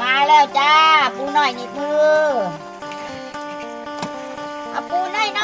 มาแล้วจ้า ปูหน่อยหยิบมือเอาปูหน่อยน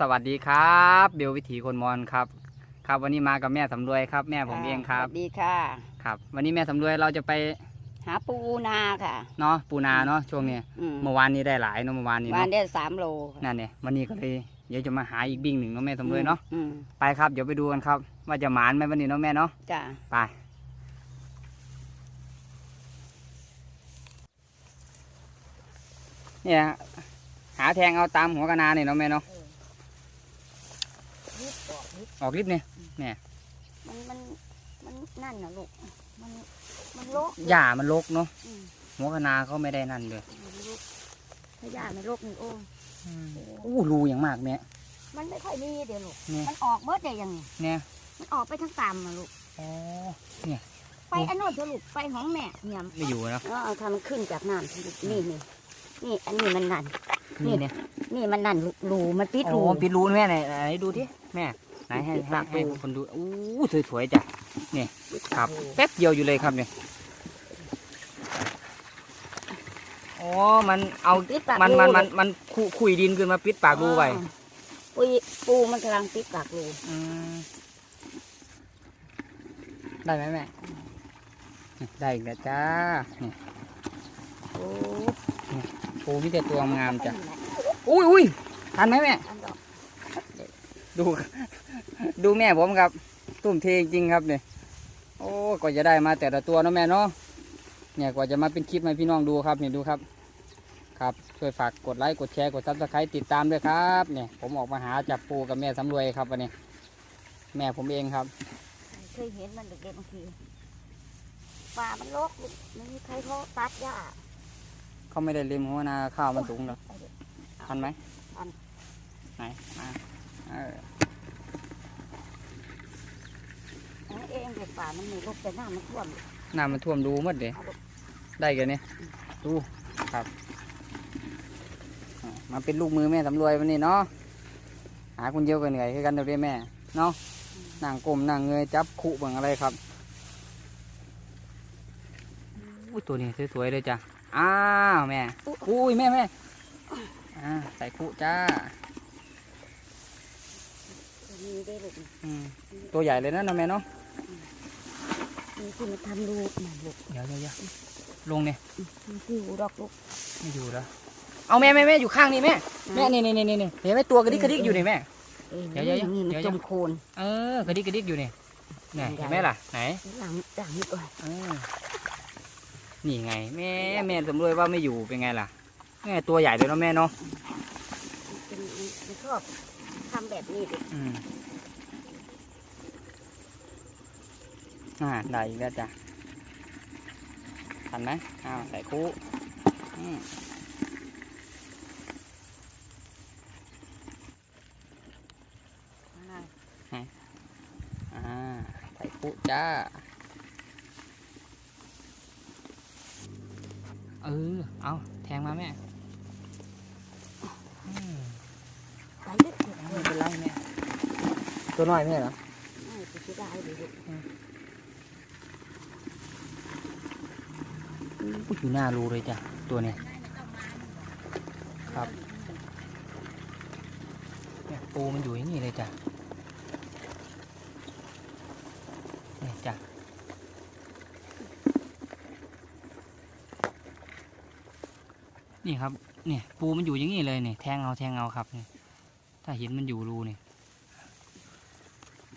สวัสดีครับเบลวิถีคนมอนครับ ครับวันนี้มากับแม่สำรวยครับ แม่ผมเองครับสวัสดีค่ะ ครับ วันนี้แม่สำรวยเราจะไป หาปูนาค่ะ เนาะปูนาเนาะช่วงนี้อืมเมื่อวานนี้ได้หลายเนาะเมื่อวานนี้วาเนาะนได้สามโลค่ะนั่นเนี่ยวันนี้ก็เลยเดี๋ยวจะมาหาอีกบิ่งหนึ่งเนาะแม่สำรวยเนาะอืมไปครับเดี๋ยวไปดูกันครับ ว่าจะหมานไหมวันนี้เนาะแม่เนาะจ้าไปเนี่ยหาแทงเอาตามหัวกะนาเนี่ยเนาะแม่เนาะยิบ ออกยิบออกลิฟต์เนี่ยมันมันมันนั่นนะลูก มันมันโลกหญ้ามันรกเนาะอืมหัวกะนาเขาไม่ได้นั่นเลยมันโลกถ้าย่าไม่โลกนี่โอ้อู้รูอย่างมากแม่ มันไม่ค่อยมีเดี๋ยวลูกเนี่ยมันออกเบิดได้ยังไงเนี่ยมันออกไปทั้งตามมาลูกอ๋อไปอันโน้นเถอะลูก ไปของแม่เนี่ยไม่อยู่แล้วเออทำมันขึ้นจากน้ำสิลูกนี่นี่นี่ อันนี้มันนั่น นี่เนี่ยนี่มันนั่นรูรูมันปิดโอ้รูปิดรูแม่ไหนไหนดูดิแม่ ไหนให้ปิดให้ปากให้รูคนดูอู้สวยๆจ้ะปิดครับรูแป๊บเดียวอยู่เลยครับเนี่ยอ๋อมันเอาปิดปากมันรูมันมันมันคุคุยดินขึ้นมาปิดปากรูไว้อ่าปุยปูมันกำลังปิดปากรูอืมได้ไหมแม่ได้อีกแล้วจ้านี่โอ้ปูมีแต่ตัวงามจ้ะอุ้ยอุ้ยทันไหมแม่ อันดอกดู ดูแม่ผมครับ ตุ่มเทจริงๆครับเนี่ยโอ้กว่าจะได้มาแต่ละตัวเนาะแม่เนาะเนี่ยกว่าจะมาเป็นคลิปให้พี่น้องดูครับนี่ดูครับ ครับช่วยฝากกดไลค์กดแชร์กดซับสไครต์ติดตามด้วยครับเนี่ยผมออกมาหาจับปูกับแม่สำรวยครับวันนี้ แม่ผมเองครับเคยเห็นมันเด็กๆบางทีป่ามันรกลูกไม่มีใครเขาตัดหญ้าเขาไม่ได้เล็มหัวนาข้าวมันสูงหรอกไปเถอะทันไหมทันไหนมาเออ เอาเองเด็กป่ามันมีรกแต่หน้ามันท่วมน้ำมันท่วมดูหมดเลยเอาลูกได้กันเนี่ยดูครับอะมาเป็นลูกมือแม่สำรวยวันนี้เนาะหาคนเดียวก็เหนื่อยคือกันเดี๋ยวเรียแม่เนาะนั่งก้มนั่งเงยจับขู่บังอะไรครับอุ้ยตัวนี้สวยๆเลยจ้ะอ้าวแม่อุ้ยแม่แม่อ่าใส่ขู่จ้ามีได้ลูกนี่อืมตัวใหญ่เลยนะนะแม่เนาะ มีที่มาทำลูกมาลูกเดี๋ยวเดี๋ยวเดี๋ยวลงเนี่ยมีที่อยู่ดอกลูกไม่อยู่แล้วเอาแม่แม่แม่อยู่ข้างนี่แม่แม่นี่นี่นี่นี่เห็นไหมตัวกระดิกกระดิกอยู่นี่แม่เอ้ยเดี๋ยวเดี๋ยวนี่มันเดี๋ยวจมโคลนเออกระดิกกระดิกอยู่นี่เนี่ยเห็นไหมล่ะไหนหลังหลังนี่ก่อนเออนี่ไงแม่แม่สำรวยว่าไม่อยู่เป็นไงล่ะแม่ตัวใหญ่เลยเนาะแม่เนาะเป็นมันชอบทำแบบนี้ดิ อืมอ่าได้อีกแล้วจ้ะทันไหมอ้าวใส่คู่อืมอ่าใส่คู่จ้า เออ เอาแทงมาแม่อืมไปลึกเถอะไม่เป็นไรแม่ตัวน้อยแม่เหรอ ไม่ไปที่ได้เลยลูก อุ๊ยอยู่หน้ารูเลยจ้ะตัวนี้ครับเนี่ยปูมันอยู่อย่างนี้เลยจ้ะเนี่ยจ้ะนี่ครับเนี่ยปูมันอยู่อย่างนี้เลยเนี่ยแทงเอาแทงเอาครับเนี่ยถ้าเห็นมันอยู่รูเนี่ย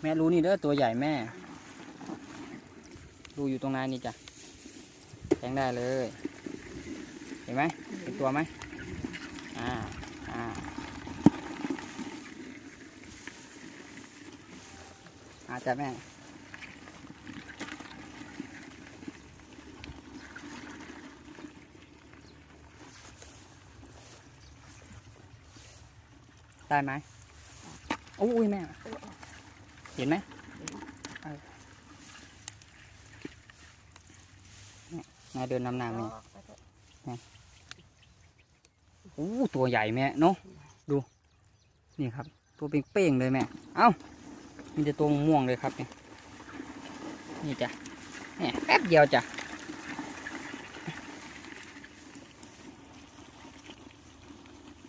แม่รูนี่เด้อตัวใหญ่แม่ดูอยู่ตรงนั้นนี่จ้ะ แทงได้เลย เห็นไหมเห็นตัวไหมอ่าอ่าอาจ้ะแม่ได้ไหมโอ้ยแม่ เห็นไหมเออ เนี่ยนายเดินนำหน้าแม่โอ้ตัวใหญ่แม่เนาะดู นี่ครับ ตัวเป้งๆเลยแม่ เอ้ามีแต่ตัวม่วงๆเลยครับเนี่ยนี่จ้ะเนี่ยแป๊บเดียวจ้ะ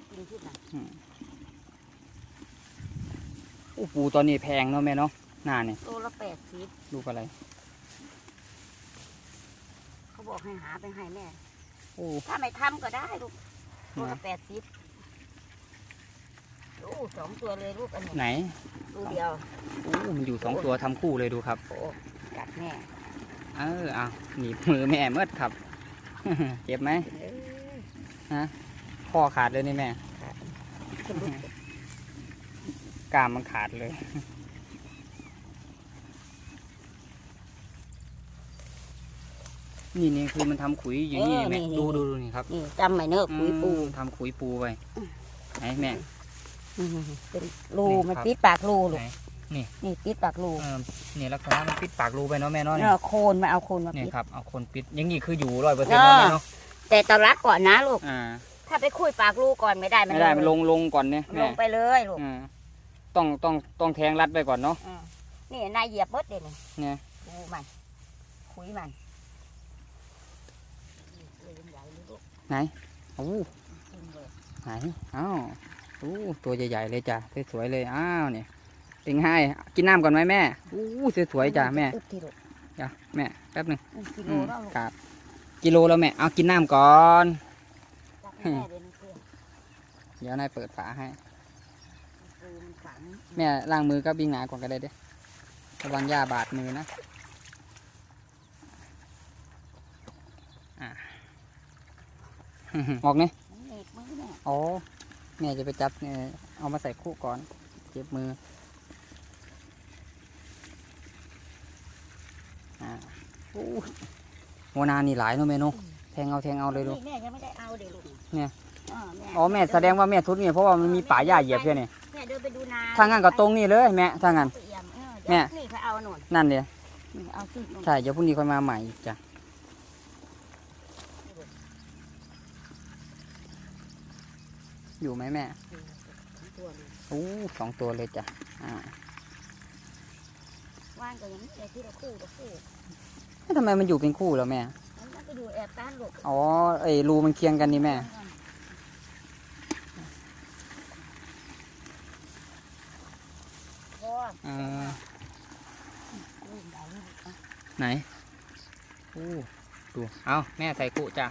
กินที่ไหนโอ้ปูตอนนี้แพงเนาะแม่เนาะหน้าเนี่ยโลละแปดสิบลูกอะไรเขา บอกให้หาไปให้แม่ โอ้ถ้าไม่ทำก็ได้ลูกโลละแปดสิบโอ้สองตัวเลยลูกอันนี้ไหนลูกเดียวโอ้มันอยู่สองตัวทำคู่เลยดูครับ โอ้กัดแม่เออเอาหนีบมือแม่เมื่อครับ เจ็บไหมเอ้ยข้อขาดเลยนี่แม่ขึ้นลูกกล้ามมันขาดเลย นี่นี่คือมันทำขุยอย่างนี้แม่ดูดูดูนี่ครับนี่จำไหมเนอะคุยปูอืมทำขุยปูไปไหนแม่อืมเป็นรูนี่มันครับ ปิดปากรูลูไหนกนี่ปิดปากรูเออนี่ลักษณะมันปิดปากรูไปเนาะแม่เนาะเนนี่อะโคนมาเอาโคนมานี่ปิด ครับเอาคนปิดอย่างนี้คืออยู่ร้อยเปอร์เซ็นต์เออแม่เนาะแต่ตอนรักก่อนนะลูก อ่าถ้าไปคุยปากรูก่อนไม่ได้มันไม่ได้มันลงลงก่อนเนี่ยลแม่งไปเลยลูกอ่าต้องต้องต้องแทงรัดไปก่อนเนาะ อืมนี่นายเหยียบเบิดเด่นเนี่ย ดูมันคุยมันเลยใหญ่เลยลูก ไหนโอ้กินเลยไหนอ้าวโอ้ตัวใหญ่ๆเลยจ้ะสวยๆเลยอ้าวเนี่ยเป็นไงกินน้ำก่อนไหมแม่อู้สวยๆจ้ะแม่อึดที่ลูกจ้ะแม่แป๊บหนึ่งอืมกิโลอืมแล้วลูกครับกิโลแล้วแม่เอากินน้ำก่อนจับให้แม่เดินเพื่อนเดี๋ยวนายเปิดฝาให้คือมันฝังแม่ล้างมือก็บิ้งหนาก่อนก็ได้เด้อระวังหญ้าบาดมือนะอะ ออกเนี่ยมันเหน็บมือแม่อ๋อแม่จะไปจับเนี่ยเอามาใส่คู่ก่อน เจ็บมืออ่าโอ้ยโมนานี่หลายเนาะแม่เนาะแทงเอาแทงเอาเลยดูนี่แม่ยังไม่ได้เอาเดี๋ยวลูกเนี่ยอ๋ออ๋อแม่แสดงว่าแม่ทุดเนี่ยเพราะว่ามันมีป่าหญ้าเหยียบใช่เนี่ยแม่เดินไปดูนาถ้างั้นก็ตรงนี่เลยแม่ถ้างั้นเอี่ยมเออแม่เดี๋ยวนี่เขาเอาหนุนนั่นเลยนี่เอาสิลงใช่เดี๋ยวพรุ่งนี้ค่อยมาใหม่อีกจ้ะ อยู่ไหมแม่ตัวเลยโอ้สองตัวเลยจ้ะอ่าว่านก็ยังไม่ได้ที่เราคู่เราคู่เอ๊ะทำไมมันอยู่เป็นคู่แล้วแม่มันก็อยู่แอบต้านลูกอ๋อไอ้รูมันเคียงกันนี่แม่พ่อเออลูกเอาลูกเอาไหนโอ้ดูเอาแม่ใส่กุจ้ะ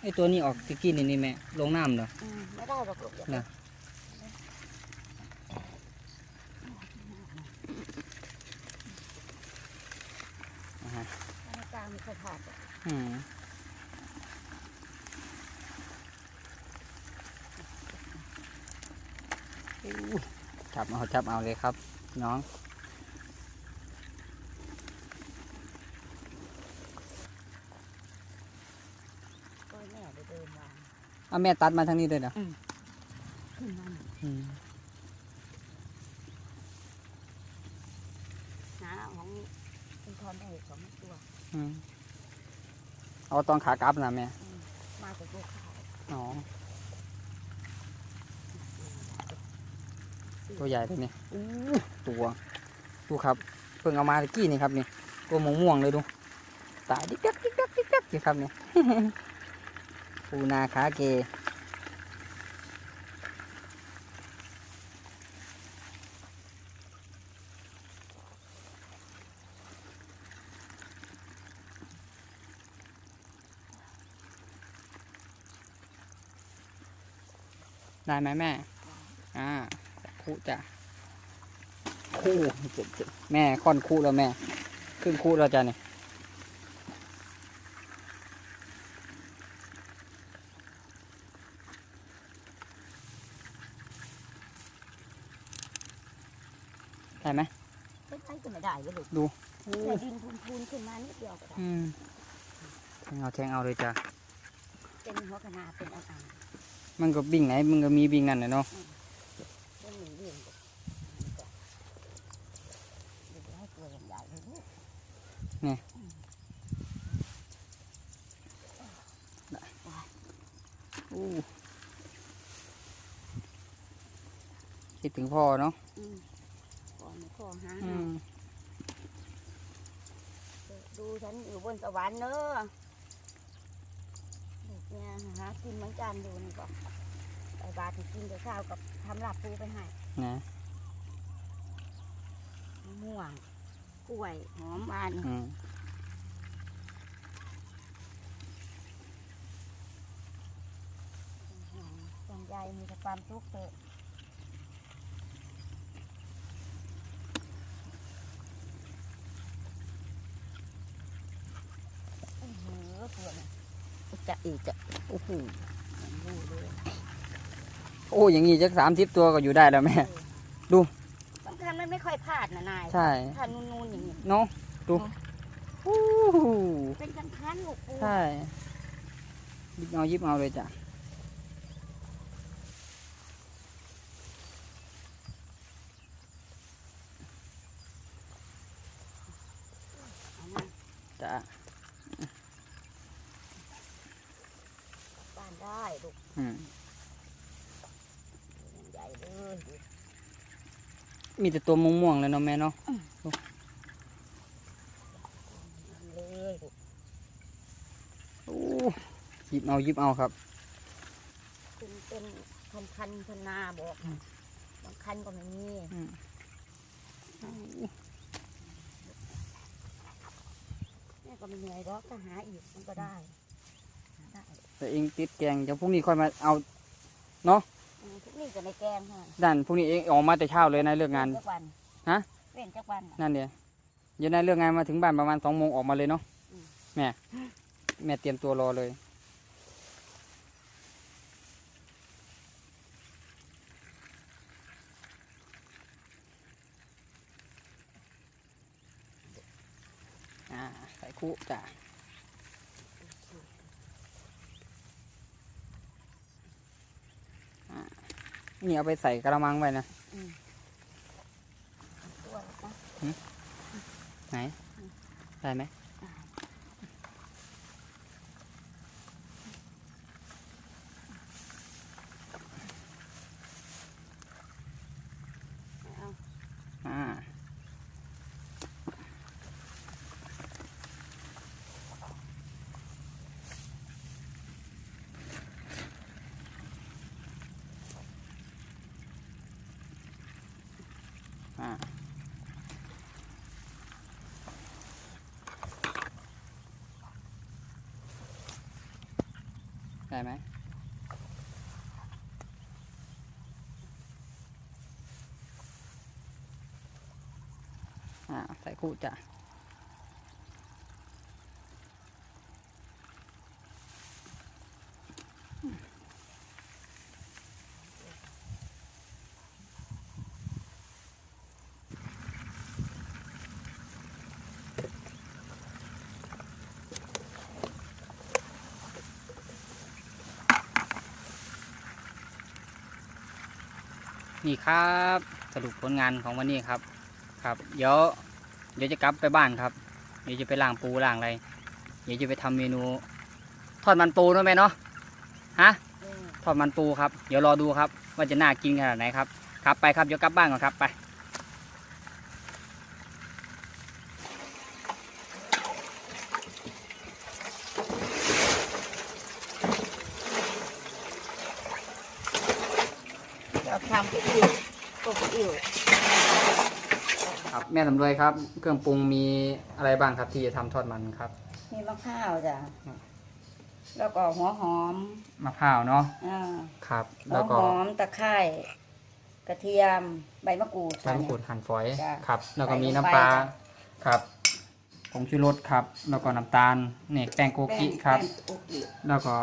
ไอตัวนี้ออกตะกี้นี่นี่แม่ลงน้ำเหรออืมไม่ได้หรอกลูกน่ะไม่กลางมีใครขาดหรอกอืมอู้จับเอาจับเอาเลยครับ น้อง ก็แม่ไปเดินวาง เอาแม่ตัดมาทางนี้เลยเหรอขึ้นมาอืมหาของคุณทอนได้สองตัวอืมเอาตอนขากลับนะแม่ มาจากลูกขาวอ๋อ ตัวใหญ่เลยนี่อู้ตัว ดูครับ เพิ่งเอามาตะกี้นี่ครับนี่ ตัวม่วงม่วงๆเลยดู ตาดิ๊กดักดิ๊กดักดิ๊กดักอยู่ครับนี่ ปูนาคาเกได้ไหมแม่ อ่าคุจ้ะโอ้เจ็บเจ็บแม่ค่อนคู่แล้วแม่ ครึ่งคู่แล้วจ้ะเนี่ยได้ไหม ไม่ใช่ก็ไม่ได้เลยลูกดูแต่ดินพูนๆขึ้นมานิดเดียวก็ได้อืมแทงเอาแทงเอาเลยจ้ะเป็นหัวขนาดเป็นอันมันก็บิ่งไหนมันก็มีบิ่งนั่นแหละเนาะๆเป็นหนึ่งเรื่องลูกเดี๋ยวให้ตัวใหญ่ๆเลยลูกอู้คิดถึงพ่อเนาะอืมก่อนข้อหาอืม ดูฉันอยู่บนสวรรค์เนอะลูกเนี่ยหากินเหมือนกันดูนี่ก็ไอ้บาทที่กินเดี๋ยวข้าวกับทำลาบปูไปให้นะมะม่วงกล้วยหอมหวานอืมส่วนใหญ่มีแต่ความทุกข์เถอะโอ้โหตัวน่ะ จะอีกจะโอ้โหดูเลยโอ้อย่างงี้จะสามสิบตัวก็อยู่ได้แล้วแม่สำคัญมันไม่ค่อยพลาดนะนายใช่ถ้านูนๆอย่างนี้เนาะดูอู้หูเป็นกันคันลูกปูใช่ยิบเอายิบเอาเลยจ้ะ เอามา จ้ะ บ้านได้ลูก อืม ตัวใหญ่เลยดู มีแต่ตัวม่วงๆเลยเนาะแม่เนาะเลยลูกอู้ยิบเอายิบเอาครับเป็นเป็นคันคันๆคันนาบอกบางคันก็ไม่มีอืมแม่ก็ไม่เหนื่อยหรอกถ้าหาอีกมันก็ได้หาได้ แต่เองติดแกงเดี๋ยวพรุ่งนี้ค่อยมาเอาอื มทุกนี่ก็ในแกงค่ะด้านพรุ่งนี้เองออกมาแต่เช้าเลยนะเลิกงาน จักวันฮะเป็นจักวันน่ะนั่นเดียวเดี๋ยวในเลิกงานมาถึงบ้านประมาณสองโมงออกมาเลยเนาะอืมแม่แม่เตรียมตัวรอเลย อ่าใส่คู่จ้ะ นี่เอาไปใส่กระมังไว้นะตัวนะไหน ได้ไหม ได้ไหมอ่าใส่คู่จ้ะ นี่ครับสรุปผลงานของวันนี้ครับครับ เดี๋ยวเดี๋ยวจะกลับไปบ้านครับ เดี๋ยวจะไปล้างปูล้างอะไร เดี๋ยวจะไปทำเมนู ทอดมันปูด้วยไหมเนาะฮะเออทอดมันปูครับ เดี๋ยวรอดูครับ ว่าจะน่ากินขนาดไหนครับครับไปครับเดี๋ยวกลับบ้านก่อนครับไป เราทำกับอิ่วกับอิ่ว ครับ แม่สำรวยครับ เครื่องปรุงมีอะไรบ้างครับที่จะทำทอดมันครับมีมะพร้าวจ้ะอืมแล้วก็หัวหอมมะพร้าวเนาะอ่าครับ หัแล้ววหก็อมตะไคร้กกระเทียมใบมะกรูด ใบมะกรูดหั่นฝอยจ้ะครับ แล้วก็ใส่มีลงน้ำไปปลาจ้ะครับผงชูรสครับ แล้วก็น้ำตาลเนี่ยแป้งโกกิครับแป้งโกกิ แล้วก็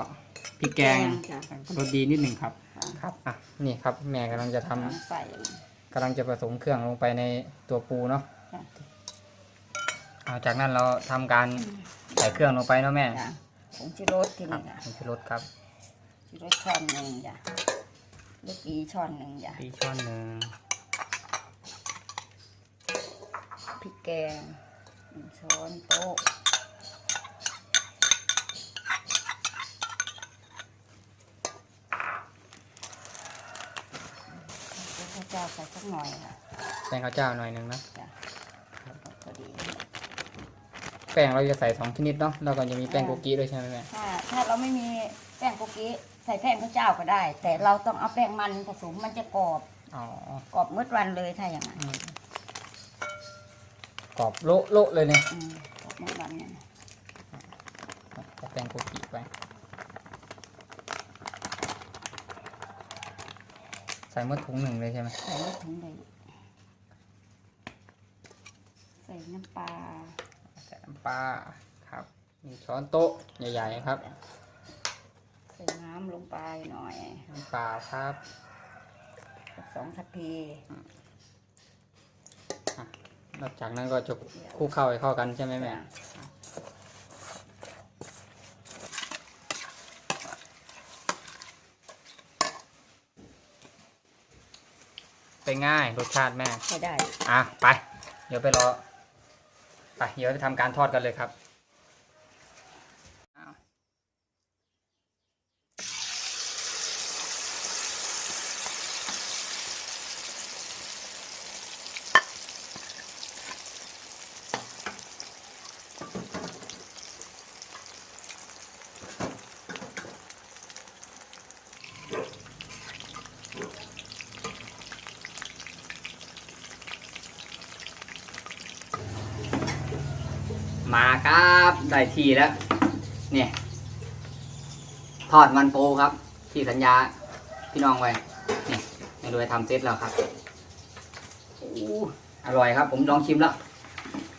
พริกแกงแกงจ้ะ รสดีนิดหนึ่งครับค่ะครับอะนี่ครับแม่กำลังจะทำใส่กำลังจะผสมเครื่องลงไปในตัวปูเนาะจ้ะเอาจากนั้นเราทำการใส่เครื่องลงไปเนาะแม่จ้ะผงชูรสทีครันี้บค่ะผงชูรสครับชูรสช้อนหนึ่งจ้ะลูกอีช้อนหนึ่งจ้ะปีช้อนหนึ่งพริกแกงหนึ่งช้อนโต๊ะแล้วข้าว เจ้าใส่สักหน่อยค่ะแป้งข้าวเจ้าหน่อยหนึ่งนะจ้ะพอดี แป้งเราจะใส่สองชนิดเนาะแล้วก็จะมีแป้งโกกิด้วยใช่ไหมแม่ถ้าถ้าเราไม่มีแป้งโกกิใส่แป้งข้าวเจ้าก็ได้ แต่เราต้องเอาแป้งมันผสมมันจะกรอบอ๋อกรอบมืดวันเลยถ้าอย่างนั้นอืมกรอบโละโละเลยเนี่ยอืมกรอบมืดวันเนี่ยใส่แป้งโกกิไป ส่เมื่อถุงหนึ่งเลยใช่ไหมใส่ลูกถึงเลยใส่น้ำปลาใส่น้ำปลาครับหนึ่งช้อนโต๊ะใหญ่ๆครับใส่น้ำลงไปหน่อยน้ำปลาครับสองทัพพีนอกจากนั้นก็จะคลุกเข้าให้เข้ากันใช่ไหมแม่ จ้ะเป็นง่ายรสชาติแม่ใช้ได้ อะไป เดี๋ยวไปรอ ไป เดี๋ยวไปทำการทอดกันเลยครับอ้าวมาครับ ได้ ทีแล้ว เนี่ย ทอดมันปูครับ ที่สัญญาพี่น้องไว้เนี่ยไม่รู้จะทำเสร็จแล้วครับอู้อร่อยครับ ผมลองชิมแล้ว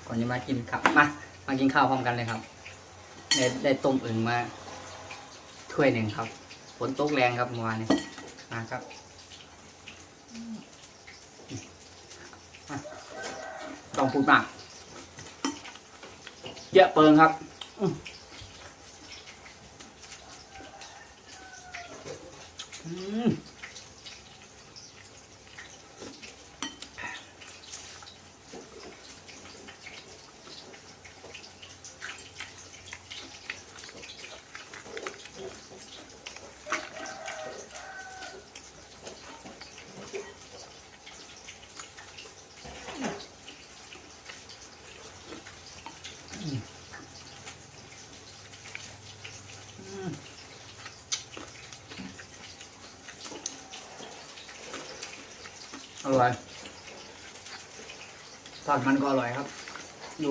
ก่อนจะมากินครับ มา มากินข้าวพร้อมกันเลยครับได้ได้ต้มอึ่งมาถ้วยหนึ่งครับฝนตกแรงครับเมื่อวานนี้มาครับต้องพูดมาก เยอะเปิงครับ อืม ร่อยทอดมันก็อร่อยครับดู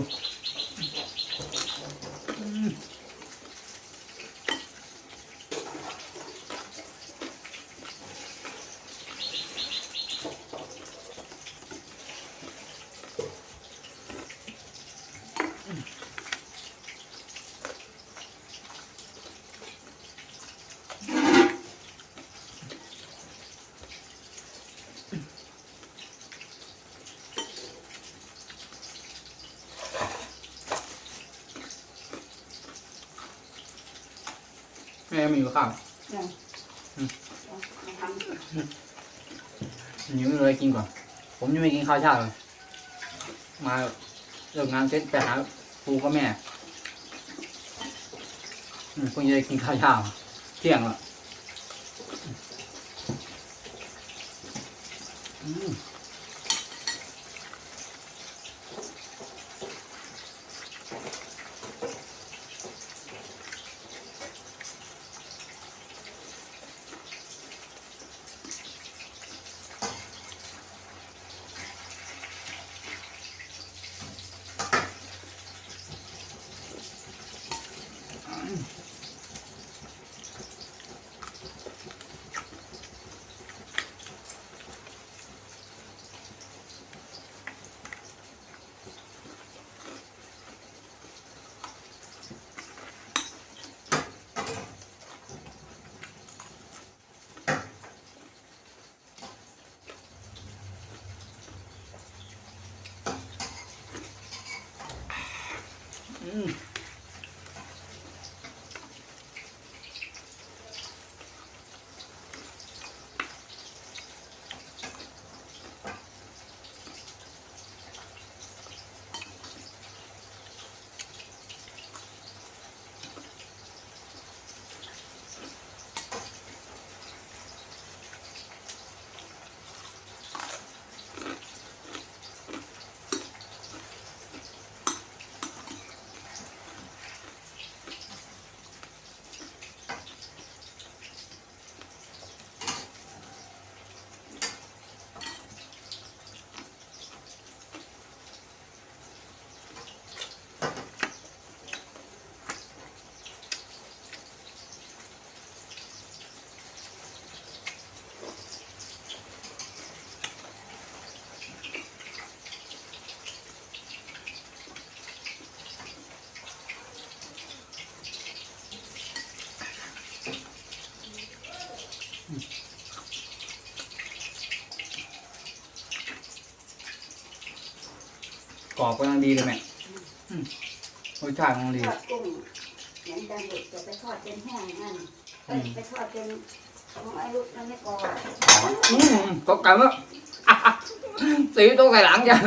ม่ไม่อยู่ข้าวยังอืมเอามาทำยังไม่รู้อะไรกินก่อน ผมยังไม่กินข้าวเช้าเลยมาเลิกงานเสร็จไปหาปูกับแม่อืมเพิ่งจะได้กินข้าวเช้าเที่ยงแล้ว อื อบกำลังดีเลยแม่อืมรสชาติกำลังดี ทอดกุ้งเหมือนกันเด็กจะไปทอดเป็นแห้งนั่นเอ้ยไปทอดเป็นของไอ้ลูกนั่นไม่กรอบอืมตกกันแล้วสีตัวไก่หลังจ้ะ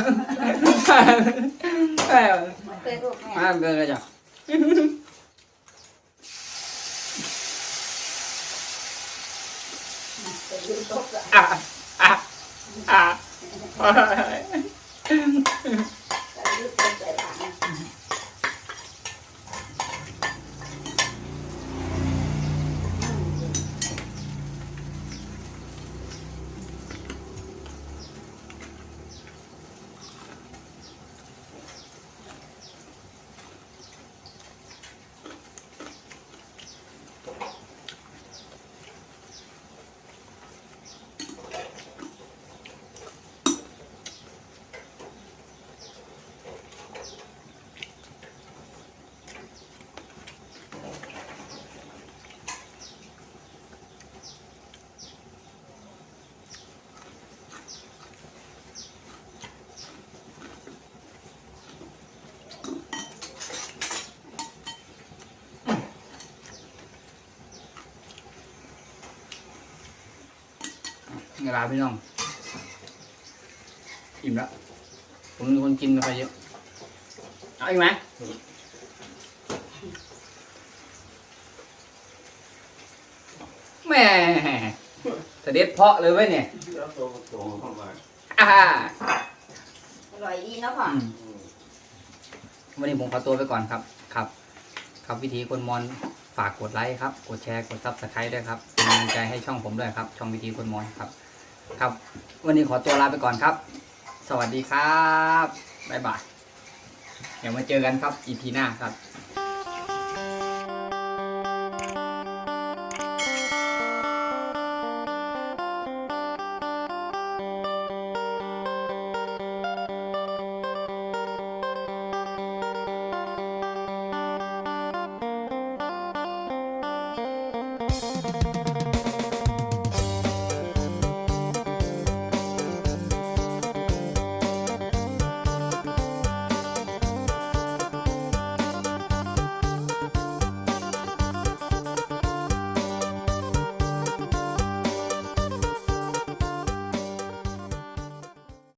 เออมันเคยลูกแม่มาเป็นไงจ้ะไปยืนโต๊ะอะอะอะอะ ลาพี่น้อง อิ่มแล้ว ผมเป็นคนกินไม่ค่อยเยอะ เอาอีกไหมแหม่เสด็จเพาะเลยเว้ยเนี่ยแล้วตัวตัวเข้ามาอ่าอร่อยดีเนาะพ่ออืมวันนี้ผมขอตัวไปก่อนครับ ครับ ครับวิธีคนมอนฝากกดไลค์ครับ กดแชร์ กดซับสไครต์ด้วยครับเป็นกำลังใจให้ช่องผมด้วยครับ ช่องวิธีคนมอนครับ ครับ วันนี้ขอตัวลาไปก่อนครับ สวัสดีครับบ๊ายบายเดี๋ยวมาเจอกันครับอีพีหน้าครับ